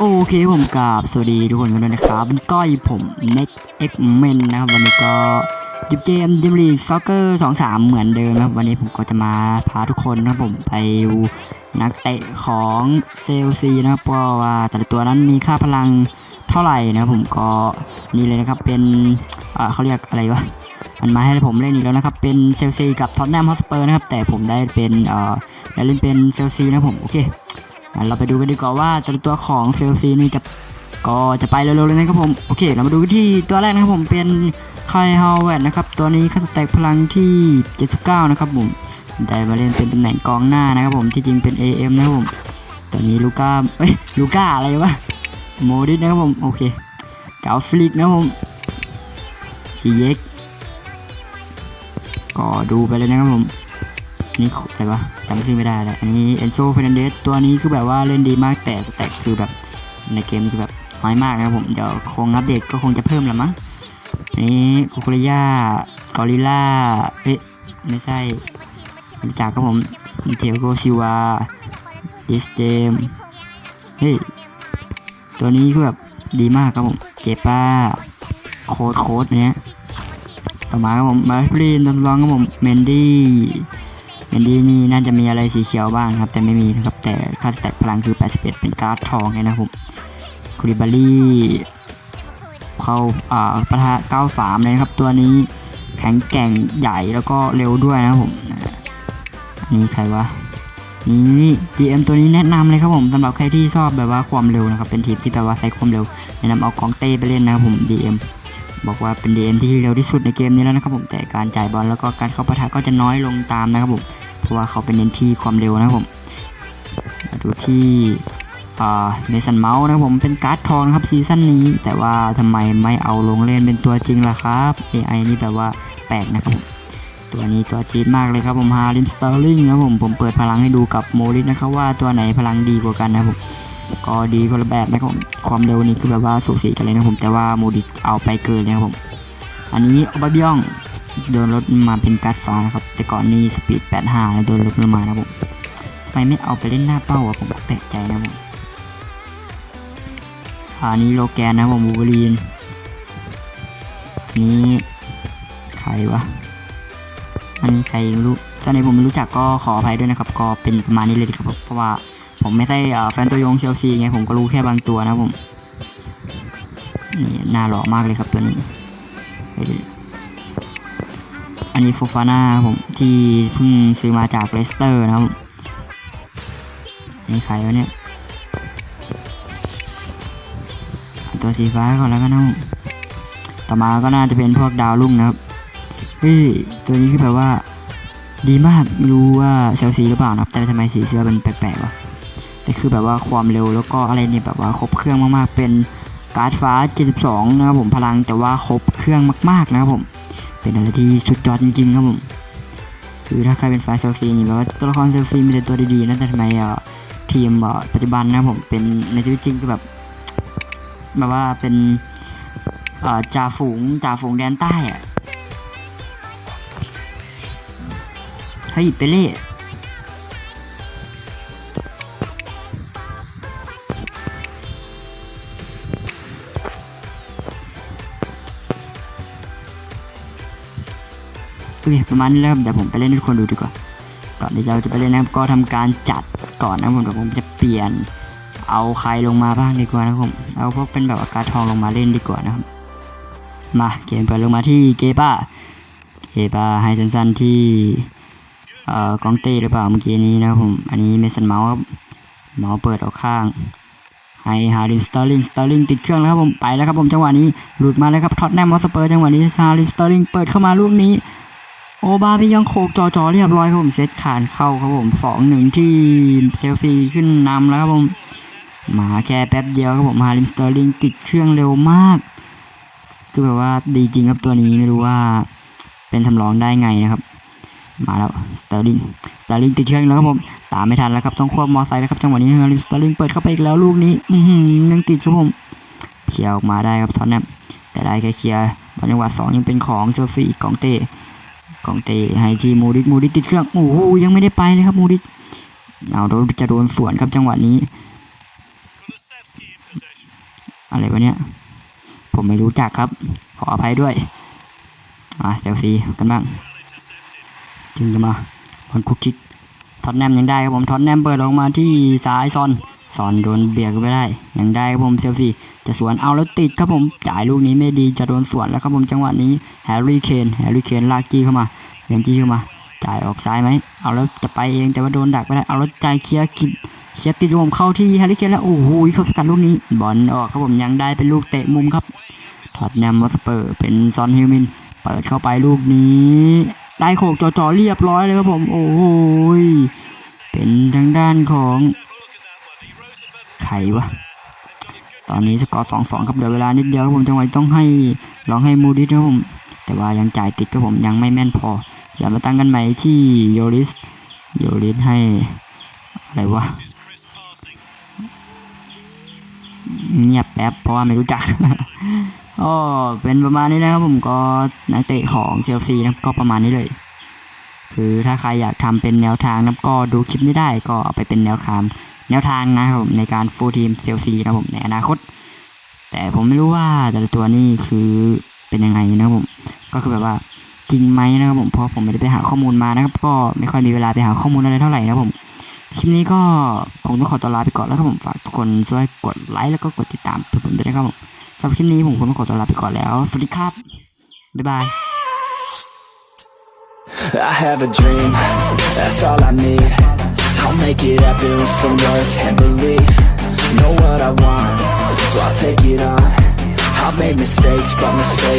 โอเคผมกราบสวัสดีทุกคนกันด้วยนะครับเป็นก้อยผม Next X Men นนะครับวันนี้ก็จุดเกมดิมลีกซ็อกเกอร์23เหมือนเดิมนะครับ วันนี้ผมก็จะมาพาทุกคนนะครับผมไปดูนักเตะของเซลซีนะครับเพราะว่าแต่ละตัวนั้นมีค่าพลังเท่าไหร่นะครับผมก็นี่เลยนะครับเป็นอ่าเขาเรียกอะไรวะมันมาให้ผมเล่นอีกแล้วนะครับ เป็นเซลซีกับท็อตแนมฮอสเปอร์นะครับ แต่ผมได้เป็นเอ่อได้เล่นเป็นเซลซีนะครับผมโอเค งั้นเราไปดูกันดีกว่าว่าแต่ละตัวของเซลซีนี่จะก็จะไปเร็วๆเลยนะครับผมโอเค เรามาดูที่ตัวแรกนะครับผมเป็นไคฮาวเวดนะครับตัวนี้ค่าสแต็กพลังที่ 79 นะครับผมได้มาเล่นเป็นตำแหน่งกองหน้านะครับผมที่จริงเป็น AM นะครับผมตัวนี้ลูก้าเอ้ยลูก้าอะไรวะโมดิสนะครับผมโอเคเกาฟลิกนะครับผมซีเย็กก็ดูไปเลยนะครับผม นี่อะไรวะจำชื่อไม่ได้แล้วอันนี้เอนโซเฟรนเดสตัวนี้คือแบบว่าเล่นดีมากแต่สแต็กคือแบบในเกมคือแบบน้อยมากนะครับผมเดี๋ยวคงอัปเดตก็คงจะเพิ่มละมั้งอันนี้คุคุริยากอริล่าเอ๊ะไม่ใช่จักครับผมเทโกซิวาอิสเจมเฮ้ยตัวนี้คือแบบดีมากครับผมเกป้าโค้ดโค้ดเนี้ยต่อมาครับผมมาฟรีนตัวรองครับผมเมนดี้ เมนดี้นี่น่าจะมีอะไรสีเขียวบ้างครับ แต่ไม่มีนะครับ แต่ค่าสแต็กพลังคือ 81 เป็นการ์ดทองเลยนะครับผมคูริบารี่เข้าอ่าประทะ 93 เลยนะครับ ตัวนี้แข็งแกร่งใหญ่แล้วก็เร็วด้วยนะครับผมนนี้ใครวะนี่ DM ตัวนี้แนะนำเลยครับผมสำหรับใครที่ชอบแบบว่าความเร็วนะครับ เป็นทีมที่แบบว่าใช้ความเร็วแนะนำเอากองเต้ไปเล่นนะครับผม DM บอกว่าเป็น DM ที่เร็วที่สุดในเกมนี้แล้วนะครับผมแต่การจ่ายบอลแล้วก็การเข้าปะทะก็จะน้อยลงตามนะครับผม เพราะว่าเขาเป็นเน้นที่ความเร็วนะครับผมมาดูที่เมสันเมาส์นะครับผมเป็นการ์ดทองครับซีซั่นนี้ แต่ว่าทำไมไม่เอาลงเล่นเป็นตัวจริงล่ะครับ AI นี่แบบว่าแปลกนะครับผมตัวนี้ตัวจี๊ดมากเลยครับผมฮาริมสเตอร์ลิงนะครับผมผมเปิดพลังให้ดูกับโมลิสนะครับว่าตัวไหนพลังดีกว่ากันนะครับผมก็ดีคนละแบบนะครับความเร็วนี่คือแบบว่าสูสีกันเลยนะครับผมแต่ว่าโมดิเอาไปเกินนะครับผมอันนี้อบาบิยอง โดนลดมาเป็นการ์ดฟ้านะครับ แต่ก่อนนี้สปีด 85 แล้วโดนลดลงมานะผมทำไมไม่เอาไปเล่นหน้าเป้าอะผมแปลกใจนะผมอันนี้โลแกนนะผมบูเบอรีนนี้ใครวะ อันนี้ใครไม่รู้ตอนนี้ผมไม่รู้จักก็ขออภัยด้วยนะครับ ก็เป็นประมาณนี้เลยครับ เพราะว่าผมไม่ใช่แฟนตัวยงเชลซีไงผมก็รู้แค่บางตัวนะผม นี่น้าหล่อมากเลยครับตัวนี้ อันนี้โฟฟาน่าผมที่เพิ่งซื้อมาจากเลสเตอร์นะครับมนี่ใครวะเนี่ยตัวสีฟ้าก่อนแล้วกันนะต่อมาก็น่าจะเป็นพวกดาวรุ่งนะครับเฮ้ยตัวนี้คือแบบว่า ดีมากไม่รู้ว่าเชลซีหรือเปล่านะแต่ทำไมสีเสื้อเป็นแปลกๆวะแต่คือแบบว่าความเร็วแล้วก็อะไรเนี่ยแบบว่าครบเครื่องมากๆเป็นการ์ดฟ้า 72 นะครับผมพลังแต่ว่าครบเครื่องมากๆนะครับผม เป็นอะไรที่สุดยอดจริงๆครับผมคือถ้าใครเป็นฝ่ายเซลซีนี่แบบว่าตัวละครเซลซีมีแต่ตัวดีๆนะแต่ทำไมอะทีมอะปัจจุบันนะผมเป็นในชีวิตจริงก็แบบแบบว่าเป็นจ่าฝูงจ่าฝูงแดนใต้อะเฮ้ยเปเล่ อเคประมาณนี้แล้วครับเดี๋ยวผมไปเล่นให้ทุกคนดูดีกว่าก่อนที่เราจะไปเล่นนะครับก็ทำการจัดก่อนนะครับผมเดี๋ยวผมจะเปลี่ยน เอาใครลงมาบ้างดีกว่านะครับผมเอาพวกเป็นแบบอากาศทองลงมาเล่นดีกว่านะครับ มาเกมเปิดลงมาที่เกป้าเกป้าให้สั้นๆที่เอ่อกองเต้หรือเปล่าเมื่อกี้นี้นะครับผมอันนี้เมสันเมาส์ครับเมาส์เปิดออกข้างให้ฮาริมสตอร์ลิงสตอร์ลิงติดเครื่องแล้วครับผมไปแล้วครับผมจังหวะนี้หลุดมาแล้วครับท็อตแนมวอสเปอร์จังหวะนี้ฮาริมสตอร์ลิงเปิดเข้ามาลูกนี้ โอบาพี่ยังโคกจอจอเรียบร้อยครับผมเซตขานเข้าครับผมสองหนึ่งที่เชลซีขึ้นนำแล้วครับผมมาแค่แป๊บเดียวครับผมฮาริมสเตอร์ลิงติดเครื่องเร็วมากคือแบบว่าดีจริงครับตัวนี้ไม่รู้ว่าเป็นทำรองได้ไงนะครับ มาแล้วสเตอร์ลิงสเตอร์ลิงติดเครื่องแล้วครับผมตามไม่ทันแล้วครับต้องควบมอไซค์แล้วครับจังหวะนี้ฮาริมสเตอร์ลิงเปิดเข้าไปอีกแล้วลูกนี้อือหือยังติดครับผมเคลียร์ออกมาได้ครับทอนแนมแต่ได้แค่เคลียร์บอลจังหวะสองยังเป็นของเชลซีอีกของเต้ ของเตะให้ทีมูดิสมูดิสติดเครื่องโอ้โหยังไม่ได้ไปเลยครับมูดิสเอาจะโดนสวนครับจังหวะนี้อะไรวะเนี่ยผมไม่รู้จักครับ ขออภัยด้วยอ่าเซลซีกันบ้างจึงจะมาบอลคุกคิกท็อตแนมยังได้ครับผมท็อตแนมเปิดออกมาที่ซ้ายซอน ซอนโดนเบียดไม่ได้ยังได้ครับผมเซลซีจะสวนเอาแล้วติดครับผมจ่ายลูกนี้ไม่ดีจะโดนสวนแล้วครับผมจังหวะนี้แฮร์รี่เคนแฮร์รี่เคนลากจี้เข้ามาเลี้ยงจี้เข้ามา จ่ายออกซ้ายไหมเอาแล้วจะไปเองแต่ว่าโดนดักไม่ได้เอาแล้วจ่ายเคลียร์กิดเคลียร์ติดครับผมเข้าที่แฮร์รี่เคนแล้วโอ้โหเขาสกัดลูกนี้บอลออกครับผมยังได้เป็นลูกเตะมุมครับท็อตแนมวอสเปอร์เป็นซอนฮิวมินเปิดเข้าไปลูกนี้ได้โขกจ่อๆเรียบร้อยเลยครับผม โอ้โหยเป็นทางด้านของ ไขวะ ตอนนี้สกอร์สองสองครับเหลือเวลานิดเดียวครับผมจังหวะต้องให้ลองให้มูดิสครับผมแต่ว่ายังจ่ายติดครับผมยังไม่แม่นพออย่ามาตั้งกันใหม่ที่โยริสโยริสให้อะไรวะเงียบแป๊บเพราะว่าไม่รู้จักก็เป็นประมาณนี้นะครับผมก็นักเตะของเชลซีนะก็ประมาณนี้เลย คือถ้าใครอยากทำเป็นแนวทางนะก็ดูคลิปนี้ได้ก็เอาไปเป็นแนวทาง แนวทางนะครับผมในการฟูลทีมเชลซีนะครับผมในอนาคต แต่ผมไม่รู้ว่าแต่ละตัวนี่คือเป็นยังไงนะครับผมก็คือแบบว่าจริงไหมนะครับผมเพราะผมไม่ได้ไปหาข้อมูลมานะครับ ก็ไม่ค่อยมีเวลาไปหาข้อมูลอะไรเท่าไหร่นะครับผมคลิปนี้ก็คงต้องขอตัวลาไปก่อนแล้วครับผมฝากทุกคนช่วยกดไลค์แล้วก็กดติดตามผมด้วยนะครับผมสำหรับคลิปนี้ผมคงต้องขอตัวลาไปก่อนแล้วสวัสดีครับบ๊ายบาย I have a dream, that's all I need I'll make it happen with some work and belief. Know what I want, so I'll take it on. I've made mistakes, but mistakes